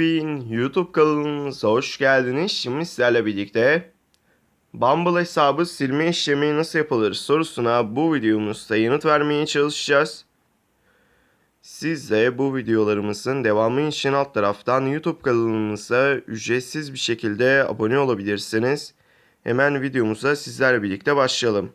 Bin YouTube kanalımıza hoş geldiniz. Şimdi sizlerle birlikte Bumble hesabı silme işlemi nasıl yapılır sorusuna bu videomuzda yanıt vermeye çalışacağız. Siz de bu videolarımızın devamı için alt taraftan YouTube kanalımıza ücretsiz bir şekilde abone olabilirsiniz. Hemen videomuza sizlerle birlikte başlayalım.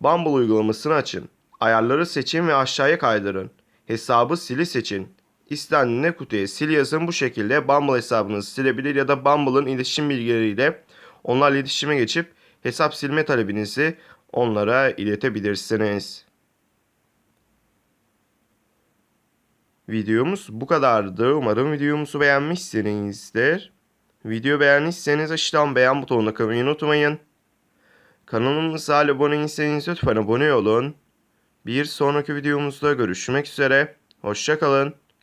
Bumble uygulamasını açın. Ayarları seçin ve aşağıya kaydırın. Hesabı sili seçin. İstendiğinde kutuya sil yazın. Bu şekilde Bumble hesabınızı silebilir ya da Bumble'ın iletişim bilgileriyle onlarla iletişime geçip hesap silme talebinizi onlara iletebilirsiniz. Videomuz bu kadardı. Umarım videomuzu beğenmişsinizdir. Video beğendiyseniz aşağıdan beğen butonuna kılmayı unutmayın. Kanalımıza abone değilseniz lütfen abone olun. Bir sonraki videomuzda görüşmek üzere. Hoşçakalın.